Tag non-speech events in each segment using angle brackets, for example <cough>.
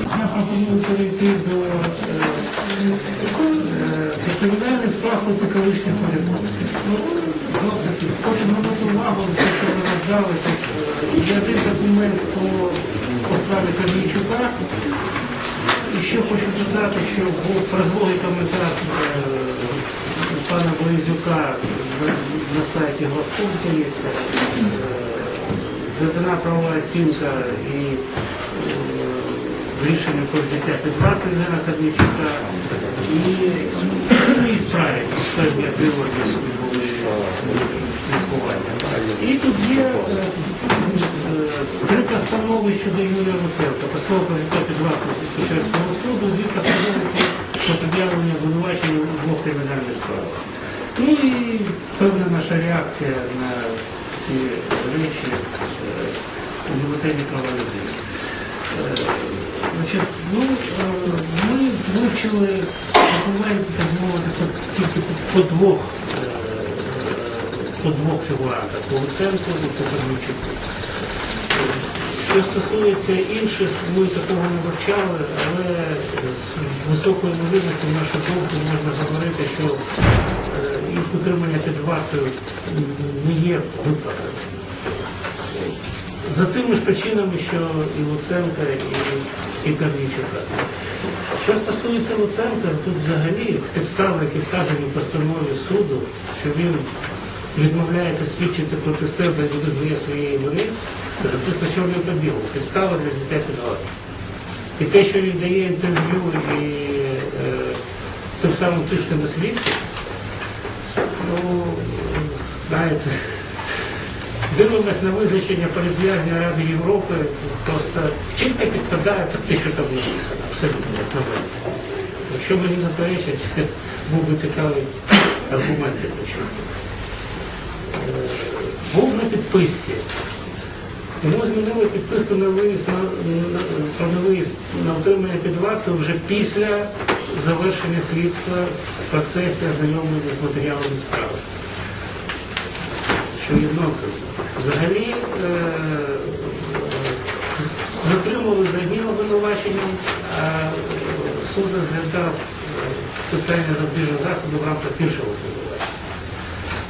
Я пропоную перейти до е, е, кримінальних справ проти колишніх урядовців. Хочу звернути увагу, що ви роздали. е, один документ по, справі Корнійчука. І ще хочу сказати, що був розлогий коментар пана Близюка на, сайті Главком, дана правова оцінка і рішення про взяття під варту Євгена Корнійчука і ну, і справі, певні собі були слідкування. І тут є е, е, три постанови щодо Юрія Луценка. Постанова про взяття під варту Печерського суду, дві постанови про пред'явлення обвинувачення у двох кримінальних справах. Ну і певна наша реакція на ці речі е, у Значить, ну, е, ми вивчили документи, так мовити, тільки по- двох, е, по двох фігурантах, по Луценку і по Корнійчуку. Що стосується інших, ми такого не вивчали, але з високою ймовірністю в нашу думку можна говорити, що е, їх утримання під вартою не є виправданим. За тими ж причинами, що і Луценка, і, і Корнійчука. Що стосується Луценка, тут взагалі підстави, які вказані в постанові суду, що він відмовляється свідчити проти себе і визнає своєї вини, це написано чорним по білому. Підстава для взяття під. І те, що він дає інтерв'ю і е, тим самим тисне на свідки, ну, знаєте, дивимось на визначення політв'язня Ради Європи, просто чітко підпадає під те, що там написано, абсолютно як на мене. Якщо мені заперечать, <laughs> був би цікавий аргумент почути. Е, Був на підписці. Йому змінили підписку на виїзд на, на, про невиїзд на отримання під варту вже після завершення слідства в процесі ознайомлення з матеріалами справи. Що нонсенс. Взагалі е, затримали за одним обвинуваченням, а суд розглядав е, питання запобіжного заходу в рамках іншого обвинувачення.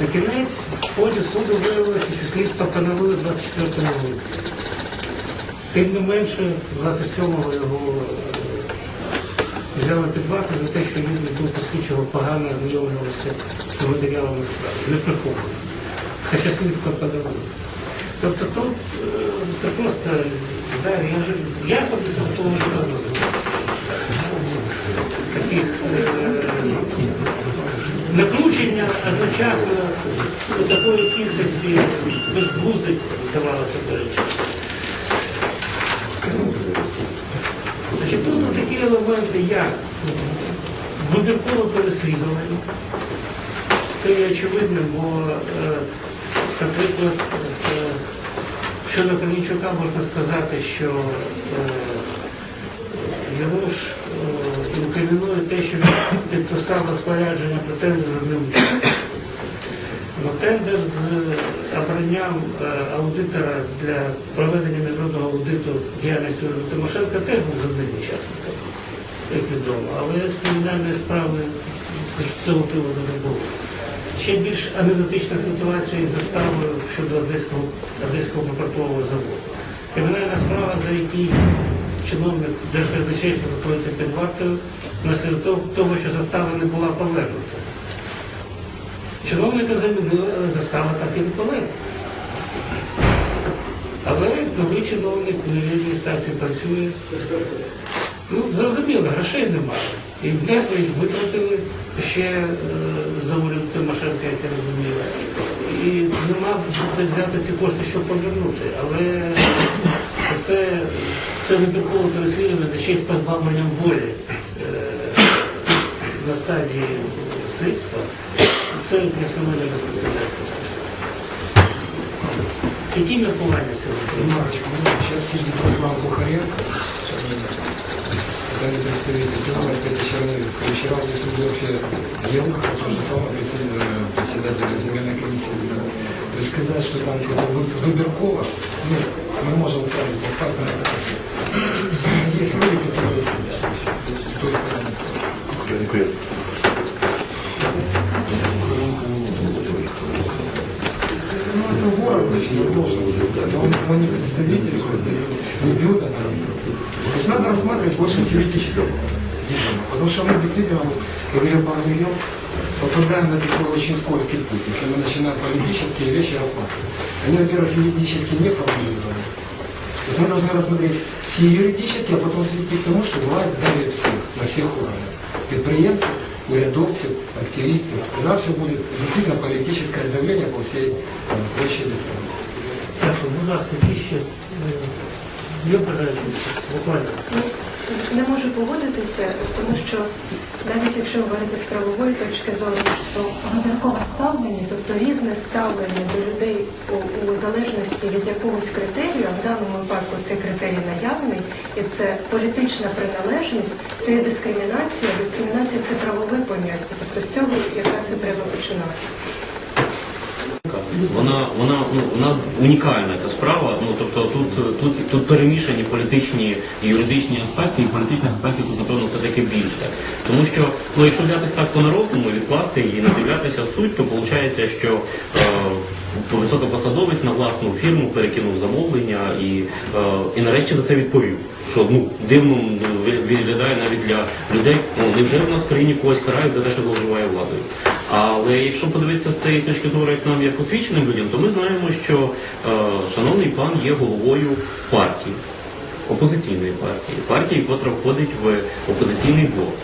На кінець в ході суду виявилося, що слідство поновили 24 липня. Тим не менше, 27-го його е, взяли під варту за те, що він був посвідчого погано ознайомлювався з матеріалами справи. Не приховував. Хоча слідство подавили. Тобто тут е, це просто, да, я, особисто з того ж таких е, накручення одночасно до такої кількості безглуздих, здавалося до речі. Значить, тут такі елементи, як вибіркове переслідування. Це є очевидним, бо, е, наприклад, е, щодо Корнійчука можна сказати, що е, його ж е, інкримінує те, що він підписав розпорядження про тендер ним. Ну, тендер з обранням аудитора для проведення міжнародного аудиту діяльності Тимошенка теж був одним учасником, як відомо, але кримінальної справи з цього приводу не було. Ще більш анекдотична ситуація із заставою щодо Одеського, Одеського заводу. Кримінальна справа, за який чиновник Держказначейства знаходиться під вартою, внаслідок того- що застава не була повернута. Чиновника замінили, але застава так і не повернута. Але новий чиновник в адміністрації працює. Ну, зрозуміло, грошей немає. І внесли, витратили ще е, за уряд Тимошенка, як я розумію. І нема де взяти ці кошти, щоб повернути. Але це, це вибіркове переслідування ще й з позбавленням волі е, на стадії слідства. Це присвоєння безпрецедентно Які міркування сьогодні? Ремарочку, сейчас сидит Руслан Бухаренко, это представитель Беларуси, это Черновицкая. Вчера в Дюссельдорфе Елмах, то же самое председатель, председатель земельной комиссии. То есть сказать, что там что-то вы- выборково, ну, мы можем сразу попасть на это. рассматривать больше с юридической стороны. Потому что мы действительно, вот, я говорил про Нью-Йорк, попадаем на такой очень скользкий путь, если мы начинаем политические вещи рассматривать. Они, во-первых, юридически не формулированы. То есть мы должны рассмотреть все юридически, а потом свести к тому, что власть давит всех, на всех уровнях. Предприемцев, урядовцев, активистов. Тогда все будет действительно политическое давление по всей э, площади страны. Дякую, будь ласка, які ще е, є бажаючі? Буквально. Не можу погодитися, тому що навіть якщо говорити з правової точки зору, то вибіркове ставлення, тобто різне ставлення до людей у, у залежності від якогось критерію, а в даному випадку цей критерій наявний, і це політична приналежність, це є дискримінація. Дискримінація це правове поняття. Тобто з цього якраз і треба починати. Вона, вона, ну, вона унікальна ця справа. Ну тобто тут, тут, тут перемішані політичні і юридичні аспекти, і політичних аспектів тут, напевно, все таки більше. Тому що, ну, якщо взятися так по-народному, відкласти її, не дивлятися суть, то виходить, що е, високопосадовець на власну фірму перекинув замовлення і, е, і нарешті за це відповів. Що ну дивно виглядає навіть для людей. Ну невже в нас в країні когось карають за те, що зловживає владою? Але якщо подивитися з цієї точки зору, як нам як освіченим людям, то ми знаємо, що е, шановний пан є головою партії, опозиційної партії, партії, яка входить в опозиційний блок.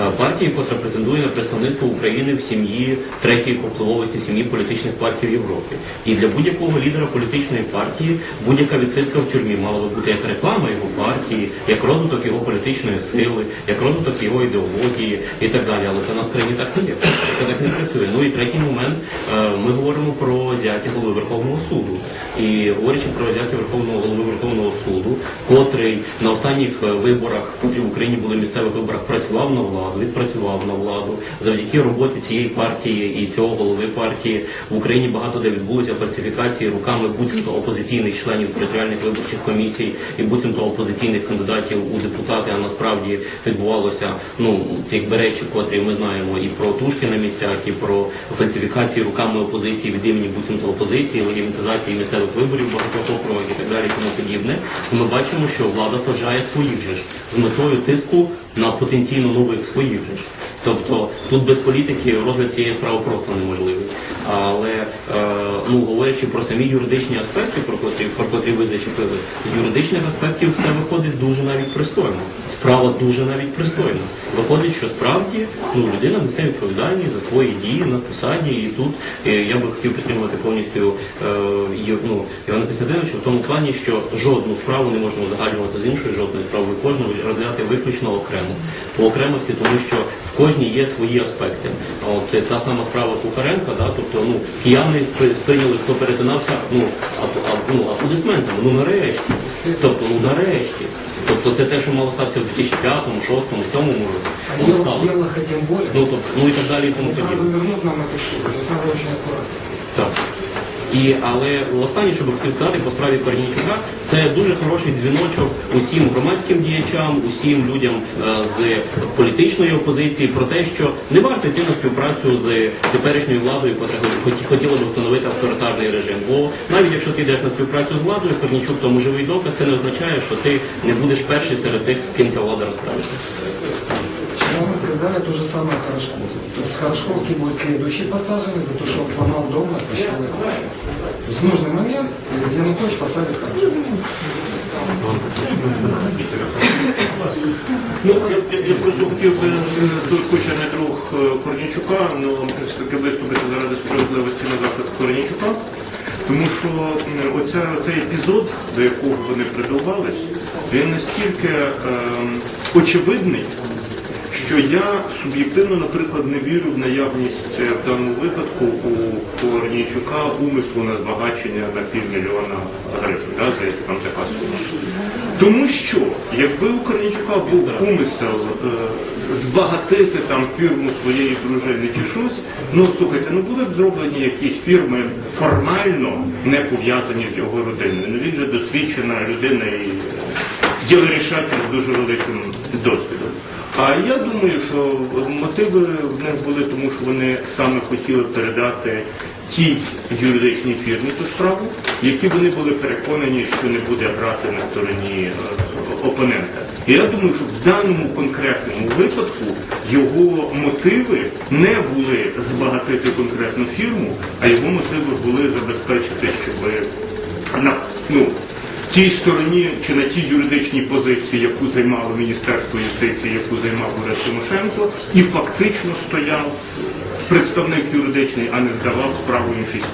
Е, Партії, яка претендує на представництво України в сім'ї третьої по сім'ї політичних партій в Європі. І для будь-якого лідера політичної партії будь-яка відсидка в тюрмі мала би бути як реклама його партії, як розвиток його політичної сили, як розвиток його ідеології і так далі. Але це в нас країні так не є. Це так не працює. Ну і третій момент е, ми говоримо про зяття голови Верховного суду. І говорячи про зяття Верховного голови Верховного суду, котрий на останніх е, виборах, котрі в Україні були місцевих виборах, працював на владу, відпрацював на владу. Завдяки роботі цієї партії і цього голови партії в Україні багато де відбулися фальсифікації руками буцімто опозиційних членів територіальних виборчих комісій і буцімто опозиційних кандидатів у депутати. А насправді відбувалося ну якби речі, котрі ми знаємо і про тушки на місцях, і про фальсифікації руками опозиції від імені буцімто опозиції, легімітизації місцевих виборів багатьох округах і так далі, тому подібне. Ми бачимо, що влада саджає своїх же ж з метою тиску на потенційно нових своїх. Тобто тут без політики розгляд цієї справи просто неможливий. Але е, ну говорячи про самі юридичні аспекти, про котрі про котрі ви зачепили, з юридичних аспектів все виходить дуже навіть пристойно. Справа дуже навіть пристойна. Виходить, що справді ну людина несе відповідальність за свої дії на посаді, і тут е, я би хотів підтримувати повністю е, ну, Івана Костянтиновича в тому плані, що жодну справу не можна узагальнювати з іншою, жодної справи кожну розглядати виключно окремо по окремості, тому що в кожній є свої аспекти. От е, та сама справа Кухаренка, да, тобто ну кияни сприйняли, хто перетинався, ну а, а, ну аплодисментами, ну нарешті. Тобто, ну нарешті. Тобто це те, що мало статися в 2005, 2006, 2007 році. Воно дело, сталося. Ну, тобто, ну і так далі, і тому сразу вернуть нам эту штуку, то надо очень аккуратно. Так. І, але останнє, що би хотів сказати по справі Корнійчука, це дуже хороший дзвіночок усім громадським діячам, усім людям е, з політичної опозиції про те, що не варто йти на співпрацю з теперішньою владою, яка хоті- хотіла би встановити авторитарний режим. Бо навіть якщо ти йдеш на співпрацю з владою, Корнійчук тому живий доказ, це не означає, що ти не будеш перший серед тих, з ким ця влада розправиться Вчера мы сказали то же самое Хорошковский. То есть Хорошковский будет следующий посаженный за то, что он сломал дом на Кощевой площади. То есть в нужный момент Янукович посадит Хорошковского. Ну, я, я, я просто хотів би тут хоч я не друг е, Корнійчука, ну все-таки виступити заради справедливості на захист Корнійчука. Тому що м, оця, оцей епізод, до якого вони придовбались, він настільки ем, очевидний, що я суб'єктивно, наприклад, не вірю в наявність е, в даному випадку у Корнійчука умислу на збагачення на півмільйона гривень. Да? Здається, там така сума. Тому що, якби у Корнійчука був умисел е, збагатити там фірму своєї дружини чи щось, ну слухайте, ну були б зроблені якісь фірми формально не пов'язані з його родиною. Ну він же досвідчена людина і ділерішатель з дуже великим досвідом. А я думаю, що мотиви в них були, тому що вони саме хотіли передати тій юридичній фірмі ту справу, які вони були переконані, що не буде грати на стороні е, опонента. І я думаю, що в даному конкретному випадку його мотиви не були збагатити конкретну фірму, а його мотиви були забезпечити, щоб на ну, тій стороні чи на тій юридичній позиції, яку займало Міністерство юстиції, яку займав уряд Тимошенко, і фактично стояв представник юридичний, а не здавав справу іншій стороні.